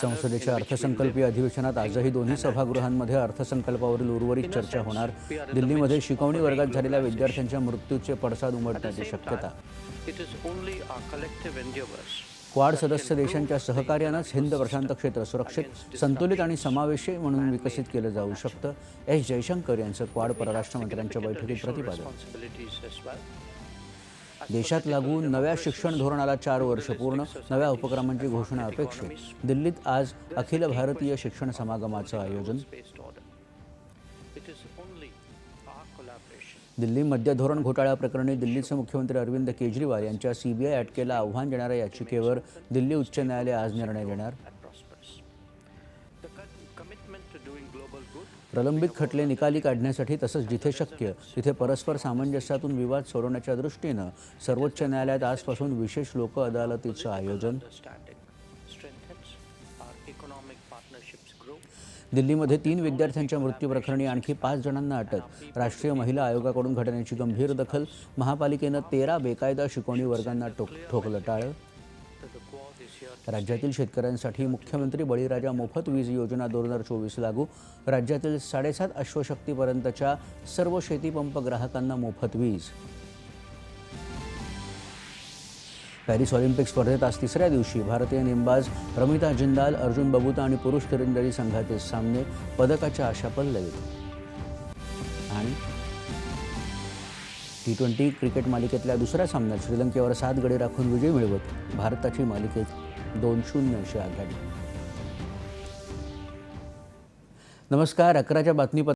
संसदेच्या अर्थसंकल्पीय. अधिवेशनात आजही दोन्ही सभागृहांमध्ये अर्थसंकल्पावरील उर्वरित चर्चा होणार. दिल्लीमध्ये शिकवणी वर्गात झालेल्या विद्यार्थ्यांच्या मृत्यूचे पडसाद उमटण्याची शक्यता. क्वाड सदस्य देशांच्या सहकार्यानंच हिंद प्रशांत क्षेत्र सुरक्षित संतुलित आणि समावेशी म्हणून विकसित केलं जाऊ शकतं. एस जयशंकर यांचं क्वाड परराष्ट्र मंत्र्यांच्या बैठकीत प्रतिपादन. देशात लागू नव्या शिक्षण धोरणाला चार वर्ष पूर्ण नव्या उपक्रमांची घोषणा अपेक्षित. दिल्लीत आज अखिल भारतीय शिक्षण समागमाचं आयोजन. दिल्ली मध्य धोरण घोटाळ्याप्रकरणी दिल्लीचे मुख्यमंत्री अरविंद केजरीवाल यांच्या सीबीआय अटकेला आव्हान देणाऱ्या याचिकेवर दिल्ली उच्च न्यायालय आज निर्णय देणार. प्रलंबित खटले निकाली काढण्यासाठी तसंच जिथे शक्य तिथे परस्पर सामंजस्यातून विवाद सोडवण्याच्या दृष्टीनं सर्वोच्च न्यायालयात आजपासून विशेष लोक अदालतीचं आयोजन. दिल्लीमध्ये तीन विद्यार्थ्यांच्या मृत्यूप्रकरणी आणखी पाच जणांना अटक. राष्ट्रीय महिला आयोगाकडून घटनेची गंभीर दखल. महापालिकेनं तेरा बेकायदा शिकवणी वर्गांना ठोक ठोकलं टाळं. राज्यातील शेतकऱ्यांसाठी मुख्यमंत्री बळीराजा मोफत वीज योजना दोन हजार चोवीस लागू. राज्यातील साडेसात अश्वशक्तीपर्यंतच्या सर्व शेतीपंप ग्राहकांना मोफत वीज. पॅरिस ऑलिम्पिक स्पर्धेत आज तिसऱ्या दिवशी भारतीय नेमबाज रमिता जिंदाल अर्जुन बबुता आणि पुरुष तिरंदाजी संघाचे सामने पदकाच्या आशा पल्लवीत. टी ट्वेंटी क्रिकेट मालिकेतल्या दुसऱ्या सामन्यात श्रीलंकेवर सात गडी राखून विजय मिळवत भारताची मालिकेत दोन शून्य अशी आघाडी. नमस्कार अकराच्या बातमीपत्र